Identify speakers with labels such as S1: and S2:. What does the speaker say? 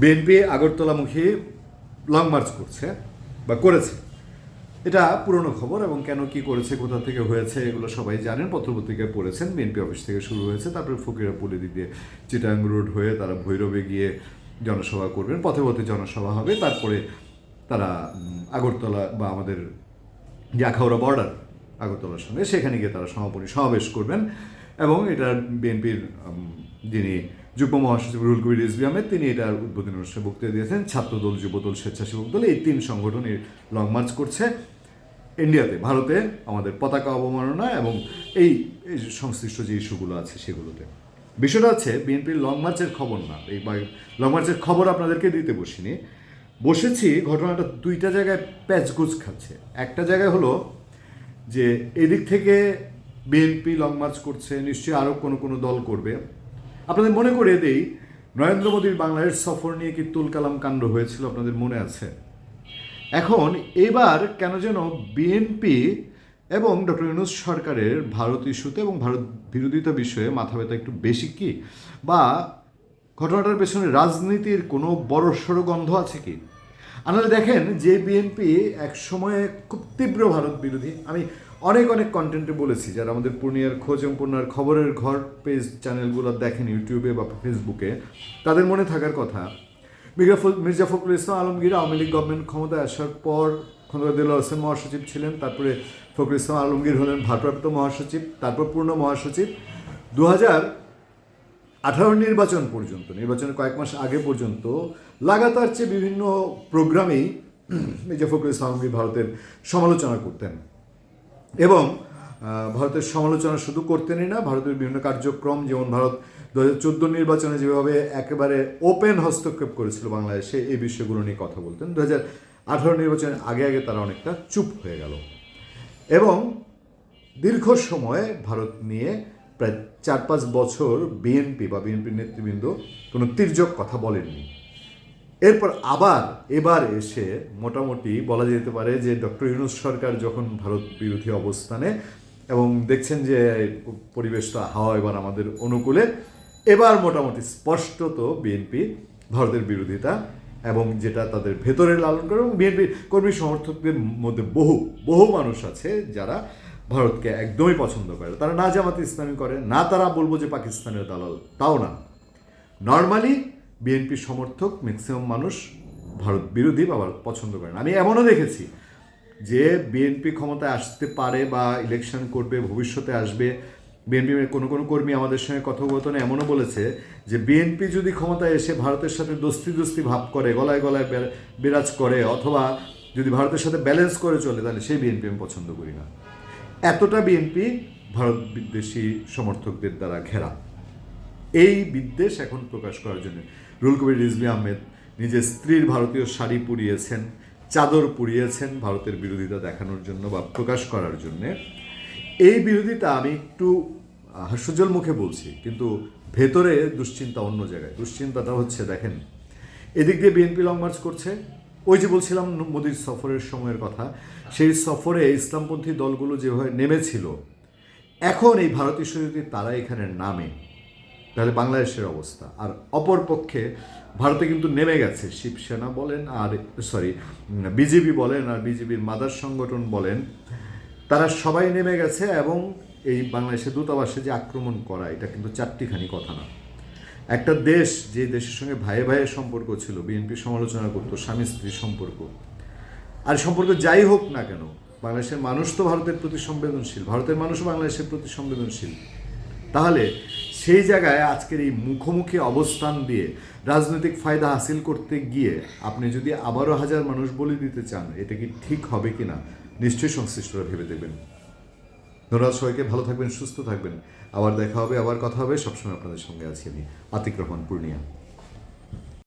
S1: BNP আগরতলামুখী long March করছে বা করেছে। এটা পুরনো খবর এবং কেন কি করেছে, কোথা থেকে হয়েছে, এগুলো সবাই জানেন। পত্রপত্রিকায় পড়েছেন, বিএনপি অফিস থেকে শুরু হয়েছে। তারপরে ফকিরাপুলি দিক দিয়ে চিটাং রোড হয়ে তারা ভৈরবে গিয়ে জনসভা করবেন, পথে পথে জনসভা হবে। তারপরে তারা আগরতলা বা আমাদের যে আখাউড়া বর্ডার, আগরতলার সঙ্গে সেখানে গিয়ে তারা সমাপনী সমাবেশ করবেন এবং এটা বিএনপির যিনি যুগ্ম মহাসচিব রুল কবির রিজভি আহমেদ, তিনি এটার উদ্বোধনী অনুষ্ঠানে বক্তৃতা দিয়েছেন। ছাত্রদল, যুবদল, স্বেচ্ছাসেবক দল, এই তিন সংগঠন এই লং মার্চ করছে ইন্ডিয়াতে, ভারতে, আমাদের পতাকা অবমাননা এবং এই এই সংশ্লিষ্ট যে ইস্যুগুলো আছে সেগুলোতে। বিষয়টা হচ্ছে, বিএনপির লং মার্চের খবর না, এই লং মার্চের খবর আপনাদেরকে দিতে বসিনি। বসেছি, ঘটনাটা দুইটা জায়গায় প্যাচগুজ খাচ্ছে। একটা জায়গায় হলো যে, এদিক থেকে বিএনপি লং মার্চ করছে, নিশ্চয়ই আরও কোনো কোনো দল করবে। আপনাদের মনে করে দেই, নরেন্দ্র মোদীর বাংলাদেশ সফর নিয়ে কি তুলকালাম কাণ্ড হয়েছিল আপনাদের মনে আছে? এখন এবার কেন যেন বিএনপি এবং ডক্টর ইউনুস সরকারের ভারত ইস্যুতে এবং ভারত বিরোধিতা বিষয়ে মাথা ব্যথা একটু বেশি কি? বা ঘটনাটার পেছনে রাজনীতির কোনো বড় সড়ো গন্ধ আছে কি? আপনারা দেখেন যে বিএনপি এক সময়ে খুব তীব্র ভারত বিরোধী, আমি অনেক অনেক কন্টেন্টে বলেছি। যারা আমাদের পূর্ণিয়ার খোঁজ এবং পূর্ণার খবরের ঘর পেজ চ্যানেলগুলো দেখেন ইউটিউবে বা ফেসবুকে, তাদের মনে থাকার কথা। মির্জা ফখরুল ইসলাম আলমগীর আওয়ামী লীগ গভর্নমেন্ট ক্ষমতায় আসার পর খন্দকার দিল্লা হোসেন মহাসচিব ছিলেন, তারপরে ফখরুল ইসলাম আলমগীর হলেন ভারপ্রাপ্ত মহাসচিব, তারপর পূর্ণ মহাসচিব। দু হাজার আঠারো নির্বাচন পর্যন্ত, নির্বাচনের কয়েক মাস আগে পর্যন্ত লাগাতার চেয়ে বিভিন্ন প্রোগ্রামেই মির্জা ফখরুল ইসলাম আলমগীর ভারতের সমালোচনা করতেন। এবং ভারতের সমালোচনা শুধু করতেনই না, ভারতের বিভিন্ন কার্যক্রম, যেমন ভারত দু হাজার চোদ্দ নির্বাচনে যেভাবে একেবারে ওপেন হস্তক্ষেপ করেছিল বাংলাদেশে, এই বিষয়গুলো নিয়ে কথা বলতেন। দু হাজার আঠারো নির্বাচনের আগে আগে তারা অনেকটা চুপ হয়ে গেল। এবং দীর্ঘ সময় ভারত নিয়ে প্রায় চার পাঁচ বছর বিএনপি বা বিএনপির নেতৃবৃন্দ কোনো তির্যক কথা বলেননি। এরপর আবার এবার এসে মোটামুটি বলা যেতে পারে যে ডক্টর ইউনুস সরকার যখন ভারত বিরোধী অবস্থানে, এবং দেখছেন যে পরিবেশ তো হাওয়া এবার আমাদের অনুকূলে, এবার মোটামুটি স্পষ্টত বিএনপি ভারতের বিরোধিতা, এবং যেটা তাদের ভেতরে লালন করে, এবং বিএনপি কর্মী সমর্থকদের মধ্যে বহু বহু মানুষ আছে যারা ভারতকে একদমই পছন্দ করে। তারা না জামাতে ইসলামী করে, না তারা বলব যে পাকিস্তানের দালাল, তাও না। নর্মালি বিএনপি সমর্থক ম্যাক্সিমাম মানুষ ভারত বিরোধী বা ভারত পছন্দ করে না। আমি এমনও দেখেছি যে বিএনপি ক্ষমতায় আসতে পারে বা ইলেকশন করবে, ভবিষ্যতে আসবে, বিএনপি কোনো কোনো কর্মী আমাদের সঙ্গে কথোপকথনে এমনও বলেছে যে বিএনপি যদি ক্ষমতায় এসে ভারতের সাথে দোস্তি দোস্তি ভাব করে, গলায় গলায় বিরাজ করে অথবা যদি ভারতের সাথে ব্যালেন্স করে চলে, তাহলে সেই বিএনপি আমি পছন্দ করি না। এতটা বিএনপি ভারত বিদ্বেষী সমর্থকদের দ্বারা ঘেরা। এই বিদ্বেষ এখন প্রকাশ করার জন্য রুল কবির রিজভি আহমেদ নিজের স্ত্রীর ভারতীয় শাড়ি পুড়িয়েছেন চাদর পুড়িয়েছেন ভারতের বিরোধিতা দেখানোর জন্য বা প্রকাশ করার জন্য। এই বিরোধিতা আমি একটু হাস্যজ্জ্বল মুখে বলছি, কিন্তু ভেতরে দুশ্চিন্তা অন্য জায়গায়। দুশ্চিন্তাটা হচ্ছে, দেখেন, এদিক দিয়ে বিএনপি লং মার্চ করছে। ওই যে বলছিলাম মোদির সফরের সময়ের কথা, সেই সফরে ইসলামপন্থী দলগুলো যেভাবে নেমেছিল, এখন এই ভারতীয় তারা এখানে নামে। তাহলে বাংলাদেশের অবস্থা। আর অপর পক্ষে ভারতে কিন্তু নেমে গেছে। শিবসেনা বলেন আর সরি বিজেপি বলেন আর বিজেপির মাদার সংগঠন বলেন, তারা সবাই নেমে গেছে এবং এই বাংলাদেশের দূতাবাসে যে আক্রমণ করা, এটা কিন্তু চারটিখানি কথা না। একটা দেশ যে দেশের সঙ্গে ভাইয়ে ভাইয়ের সম্পর্ক ছিল, বিএনপি সমালোচনা করতো, স্বামী স্ত্রীর সম্পর্ক। আর সম্পর্ক যাই হোক না কেন, বাংলাদেশের মানুষ তো ভারতের প্রতি সংবেদনশীল, ভারতের মানুষও বাংলাদেশের প্রতি সংবেদনশীল। তাহলে সেই জায়গায় আজকের এই মুখোমুখি অবস্থান দিয়ে রাজনৈতিক ফায়দা হাসিল করতে গিয়ে আপনি যদি আবারও হাজার মানুষ বলে দিতে চান, এটা কি ঠিক হবে কি না নিশ্চয়ই সংশ্লিষ্টরা ভেবে দেবেন ধন্যবাদ সবাইকে, ভালো থাকবেন, সুস্থ থাকবেন। আবার দেখা হবে, আবার কথা হবে। সবসময় আপনাদের সঙ্গে আছি আমি, আতিক রহমান, পূর্ণিয়া।